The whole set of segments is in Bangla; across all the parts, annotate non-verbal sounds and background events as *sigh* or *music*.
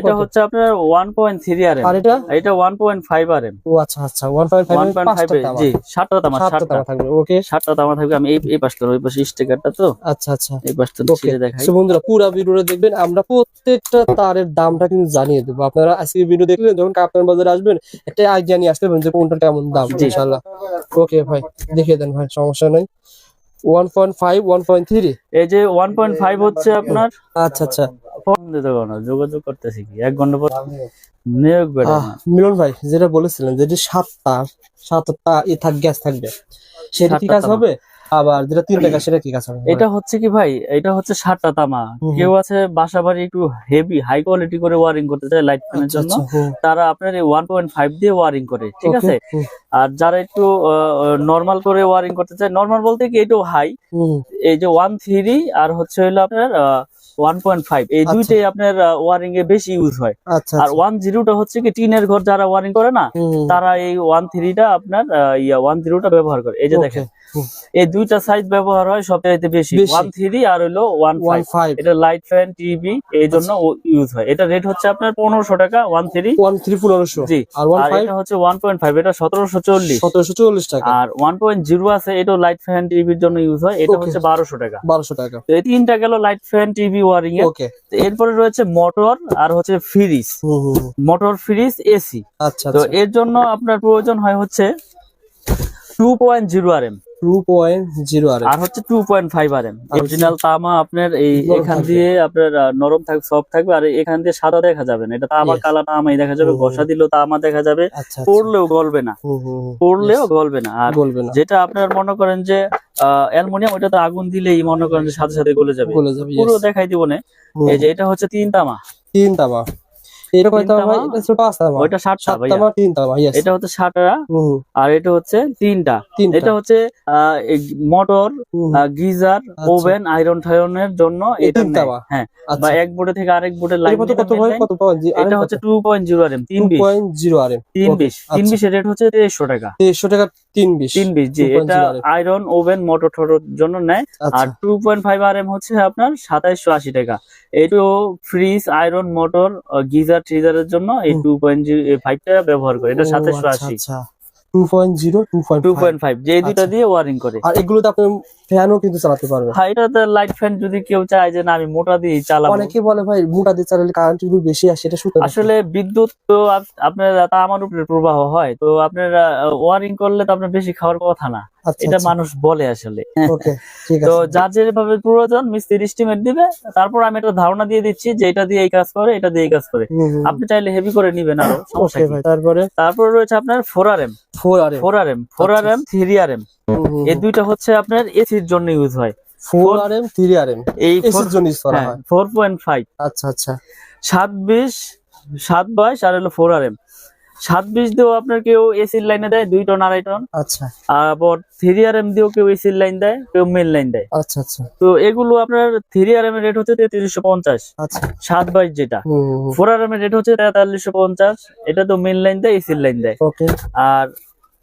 এটা হচ্ছে আপনার ওয়ান পয়েন্ট থ্রি আর এটা? এটা ওয়ান পয়েন্ট ফাইভ আর ও আচ্ছা আচ্ছা one point five one point five তামা জি সাতটা তামা সাতটা সাতটা। থাকবে ওকে। সাতটা তামা থাকবে আমি এই এই পাশটা ওই পাশে স্টিকারটা তো? আচ্ছা আচ্ছা। এই পাশটা ছিঁড়ে দেখাই। সো বন্ধুরা পুরো ভিডিওটা দেখবেন আমরা প্রত্যেকটা তারের দামটা কিন্তু জানিয়ে দেবো। আপনারা আজকে ভিডিও দেখলেন যখন কাপ্তান বাজারে আসবেন একটা আইডিয়া নিয়ে আসতে পারবেন যে কোনটা কেমন দাম। জি। ইনশাল্লাহ ওকে ভাই দেখিয়ে দেন ভাই সমস্যা নাই। One point five one point three এই যে ওয়ান পয়েন্ট ফাইভ হচ্ছে আপনার? আচ্ছা আচ্ছা। যোগাযোগ করতেছি কি? এক ঘণ্টা পর নিয়োগ মিলন ভাই যেটা বলেছিলেন যে যে সাতটা সাতটা ই থাক গ্যাস থাকবে। সেটা কি কাজ হবে? আবার যেটা তিনটা গ্যাস সেটা কি কাজ হবে? এটা হচ্ছে কি ভাই? এটা হচ্ছে সাতটা তামা। কেউ আছে বাসা বাড়ি একটু হেভি হাই কোয়ালিটি করে ওয়ারিং করতে চায় লাইট ফ্যানের আচ্ছা জন্য আচ্ছা তারা আপনার এই ওয়ান পয়েন্ট ফাইভ দিয়ে ওয়ারিং করে ঠিক আছে? আর যারা একটু নর্মাল করে ওয়ারিং করতে চায় নর্মাল বলতে কি একটু হাই এই যে ওয়ান থ্রি আর হচ্ছে হলো আপনার ওয়ান পয়েন্ট ফাইভ এই আচ্ছা। দুইটাই আপনার ওয়ারিং এ বেশি ইউজ হয়। আচ্ছা আর আচ্ছা, ওয়ান জিরোটা হচ্ছে কি টিনের ঘর যারা ওয়ারিং করে না হুম, হুম, তারা এই ওয়ান থ্রিটা আপনার ইয়া ওয়ান জিরোটা ব্যবহার করে। এই যে দেখেন এই দুইটা সাইজ ব্যবহার হয় সবচাইতে বেশি। বেশি। ওয়ান থ্রি আর হলো ওয়ান ওয়ান ফাইভ ফাইভ এটা লাইট ফ্যান টিভি এই জন্য ইউজ হয়। এটা রেট হচ্ছে আপনার পনেরোশো টাকা ওয়ান থ্রি ওয়ান থ্রি পনেরোশো। জি। আর এটা হচ্ছে ওয়ান পয়েন্ট ফাইভ এটা সতেরোশো চল্লিশ। সতেরোশো চল্লিশ টাকা। আর ওয়ান পয়েন্ট জিরো আছে এটা লাইট ফ্যান টিভির জন্য ইউজ হয়। এটা হচ্ছে বারোশো টাকা। বারোশো টাকা। এই তিনটা গেল লাইট ফ্যান টিভি ওয়ারিং এর এরপরে রয়েছে মোটর আর হচ্ছে ফ্রিজ মোটর ফ্রিজ এসি আচ্ছা তো আচ্ছা। এর জন্য আপনার প্রয়োজন হয় হচ্ছে two point zero R M আর হচ্ছে two point five R M original তামা আপনার এই এখান দিয়ে আপনার নরম থাকবে সফট থাকবে আর এখান দিয়ে সাদা দেখা যাবে না। এটা তামা Yes. কালা তামাই দেখা যাবে ঘষা দিলেও তামা দেখা যাবে পড়লেও গলবে না। পড়লেও গলবে না। আর যেটা আপনার মনে করেন যে অ্যালমোনিয়াম ওটা তো আগুন দিলেই মনে করেন সাথে সাথে গলে যাবে। পুরো দেখাই দিব না। এই যে এটা হচ্ছে তিন তামা। তিন তামা। এটা ওইটা তামা তিন তামা হচ্ছে হুম, আর এটা হচ্ছে তিনটা। তিনটা। এটা হচ্ছে মোটর গিজার আচ্ছা। ওভেন আয়রন টায়রনের জন্য এটা হ্যাঁ আচ্ছা। বা এক বোর্ডে থেকে আরেক বোর্ডে এর লাইন কত কত ভাই? কত এটা হচ্ছে two point zero R M তিন বিশ। পয়েন্ট জিরো আর এম তিন বিশ। তিন আচ্ছা। বিশের রেট হচ্ছে দেড়শো টাকা। দেড়শো টাকা। তিন বিশ তিন বিশ জি এটা আয়রন ওভেন মোটর টোটর জন্য নেয়। আচ্ছা। আর two point five R M হচ্ছে আপনার সাতাইশশো আশি টাকা। এইটো ফ্রিজ আয়রন মোটর গিজার ট্রিজারের জন্য এই টু পয়েন্ট ফাইভটা ব্যবহার করে। এটা সাতাইশশো আচ্ছা, আশি। আচ্ছা। Two point zero two point two point five যে এই দুইটা আচ্ছা। দিয়ে ওয়ারিং করে। আর এগুলোতে আপনি ফ্যানও কিন্তু চালাতে হ্যাঁ এটাতে লাইট ফ্যান যদি কেউ চায় যে না আমি মোটা দিয়ে চালাবো। অনেকে বলে ভাই মোটা দিয়ে চালালে কারেন্ট বিল বেশি আসে এটা শুধু আসলে বিদ্যুৎ তো আপনার তা আমার উপরে প্রবাহ হয়। তো আপনার ওয়ারিং করলে তো আপনার বেশি খাওয়ার কথা না। আচ্ছা এটা মানুষ বলে আসলে। ওকে *laughs* ঠিক তো যার যেভাবে প্রয়োজন মিস্ত্রি এস্টিমেট দিবে। তারপর আমি একটা ধারণা দিয়ে দিচ্ছি যে এটা দিয়ে এই কাজ করে এটা দিয়ে এই কাজ করে। আপনি চাইলে হেভি করে নিবেন আরও সমস্যা তারপরে? তারপর রয়েছে আপনার four R M four R M four R M three R M এই দুইটা হচ্ছে আপনার এসির জন্য ইউজ হয়। Four R M three R M এই এসির জন্য use করা হয় পয়েন্ট ফাইভ আচ্ছা আচ্ছা। সাত বিশ সাত বাইশ আর হলো ফোর আর এম সাত বিশ দিয়েও আপনার কেউ এসির লাইনে দেয় দুই টন আড়াই টন আচ্ছা। আবার থ্রি আর এম দিয়েও কেউ এসির লাইন দেয় কেউ মেন লাইন দেয়। আচ্ছা আচ্ছা। তো এগুলো আপনার থ্রি আর এম এর রেট হচ্ছে তেত্রিশশো পঞ্চাশ। আচ্ছা। সাত বাইশ যেটা। হুম, হুম, হুম, ফোর আর এর রেট হচ্ছে তেতাল্লিশশো পঞ্চাশ। এটা তো মেন লাইন দেয় এসির লাইন দেয়। ওকে আর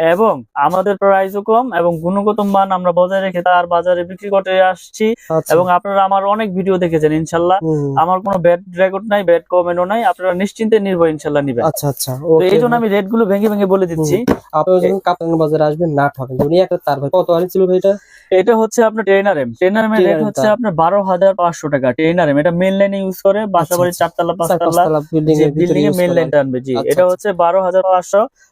এবং আমাদের প্রাইসও কম এবং গুণগত মান আমরা বজায় রেখে তার বাজারে বিক্রি করতে আসছি আচ্ছা, এবং আপনারা আমার অনেক ভিডিও দেখেছেন ইনশাল্লাহ। আমার কোনো ব্যাড রেকর্ড নাই ব্যাড কমেন্টও নাই। আপনারা নিশ্চিন্তে নির্ভয় ইনশাল্লাহ নিবেন। আচ্ছা আচ্ছা। তো এই জন্য আমি রেটগুলো ভেঙে ভেঙে বলে দিচ্ছি। আপনারা যখন কাপ্তান বাজারে আসবেন না ঠকেন একটা তার কত আনি ছিল ভাই এটা এটা হচ্ছে আপনার trainer M trainer M rate হচ্ছে আপনার বারো হাজার পাঁচশো টাকা। ট্রেনার এম এটা মেন লাইনে ইউজ করে বাসা আচ্ছা, বাড়ির আচ্ছা। চারতলা চার পাঁচতলা বিল্ডিং এ মেন লাইন। টানবে জি। এটা হচ্ছে বারো হাজার পাঁচশো।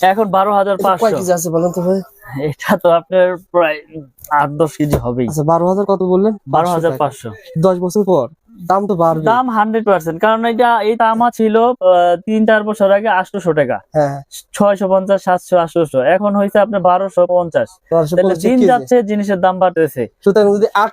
এখন বারো হাজার পাঁচশো। আছে বলেন তো ভাই? এটা তো আপনার প্রায় আট দশ কেজি হবেই। আচ্ছা বারো হাজার কত বললেন? বারো হাজার পাঁচশো। দশ বছর পর দাম তো বাড়বে। দাম হান্ড্রেড পার্সেন্ট কারণ এটা এই তামা ছিল তিন চার বছর আগে আটশোশো টাকা। হ্যাঁ ছয়শো পঞ্চাশ সাতশো আটশোশো এখন হয়েছে আপনার বারোশো পঞ্চাশ। দিন যাচ্ছে জিনিসের দাম বাড়তেছে। সুতরাং যদি আট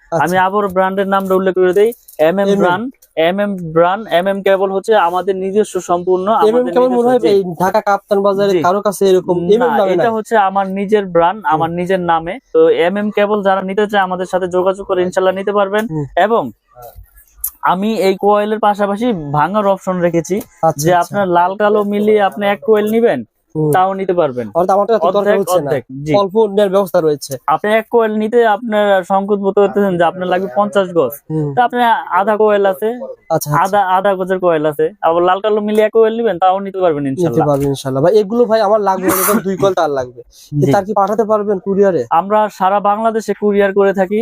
আমি আবার ব্র্যান্ডের নামটা উল্লেখ করে দিই। M M brand M M brand M M cable হচ্ছে আমাদের নিজস্ব সম্পূর্ণ ঢাকা কাপ্তান বাজারে কারও কাছে এরকম এটা হচ্ছে আমার নিজের ব্র্যান্ড আমার নিজের নামে। তো এম এম কেবল যারা নিতে চায় আমাদের সাথে যোগাযোগ করে ইনশাল্লাহ নিতে পারবেন। এবং আমি এই কোয়েলের পাশাপাশি ভাঙার অপশন রেখেছি আচ্ছা, যে আচ্ছা। আপনার লাল কালো মিলিয়ে আপনি এক কোয়েল নিবেন। তাও নিতে পারবেন। অল্প ব্যবস্থা রয়েছে। আপনি এক কোয়েল নিতে আপনার সংকট বোধ করতেছেন যে আপনার লাগবে পঞ্চাশ গজ। তো আপনি আধা কোয়েল আছে আচ্ছা আচ্ছা। আধা আধা গজের কোয়েল আছে। আবার লাল কালো মিলিয়ে এক কোয়েল নিবেন তাও নিতে পারবেন নিতে পারবেন ইনশাল্লাহ। ভাই এগুলো ভাই আমার লাগবে দুই কল তার লাগবে। তার কি পাঠাতে পারবেন কুরিয়ারে আমরা সারা বাংলাদেশে কুরিয়ার করে থাকি।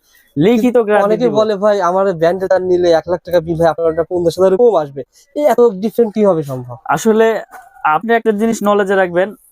লিখিত অনেকে বলে ভাই আমার ব্যান্ডে নিলে এক লাখ টাকা বিল হয় আপনার পঞ্চাশ হাজার কম আসবে। এই এত ডিফারেন্ট কি হবে সম্ভব? আসলে আপনি একটা জিনিস নলেজে রাখবেন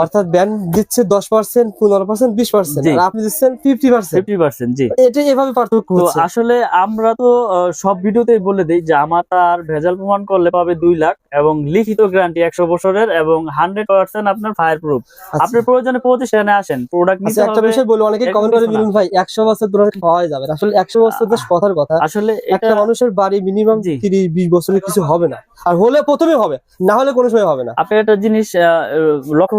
অর্থাৎ ব্যান্ড দিচ্ছে দশ পার্সেন্ট পনেরো পার্সেন্ট বিশ পার্সেন্ট আপনি দিচ্ছেন ফিফটি পার্সেন্ট ফিফটি পার্সেন্ট জি। এটা এভাবে পার্থক্য আসলে আমরা তো সব ভিডিওতেই বলে দিই যে আমার তার ভেজাল প্রমাণ করলে পাবে দুই লাখ এবং লিখিত গ্যারান্টি একশো বছরের এবং হান্ড্রেড পার্সেন্ট আপনার ফায়ার প্রুফ। আপনার প্রয়োজনে প্রতিষ্ঠানে আসেন প্রোডাক্ট আচ্ছা নিতে একটা বিষয় বলি অনেকে কমেন্ট করে মিলুন ভাই একশো বছর যাবে আসলে একশো বছর কথার কথা। আসলে একটা মানুষের বাড়ি মিনিমাম। তিরিশ বিশ বছরের কিছু হবে না। আর হলে প্রথমে হবে না হলে কোনো সময় হবে না। আপনি একটা জিনিস লক্ষ্য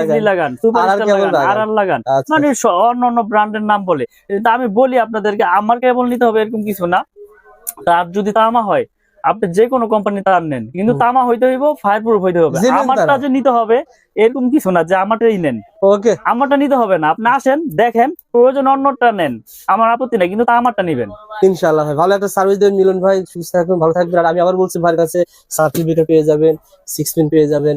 Disney লাগান। আচ্ছা। মানে অন্য অন্য ব্র্যান্ডের নাম বলে। আমি বলি আপনাদেরকে আমার কেবল নিতে হবে এরকম কিছু না। তার যদি তামা হয় আপনি যে কোনো কোম্পানি তার নেন কিন্তু তামা হইতে হইব ফায়ার প্রুফ হইতে হবে। আমারটা যে নিতে হবে এরকম কিছু না যে আমারটাই নেন। ওকে। আমারটা নিতে হবে না। আপনি আসেন দেখেন প্রয়োজন অন্যটা নেন। আমার আপত্তি নাই কিন্তু আমারটা নিবেন। ইনশাআল্লাহ ভাই ভালো একটা সার্ভিস দেবেন মিলন ভাই। সুস্থ থাকবেন ভালো থাকবেন। আর আমি আবার বলছি ভাইয়ের কাছে সার্টিফিকেট পেয়ে যাবেন সিক্স পেয়ে যাবেন।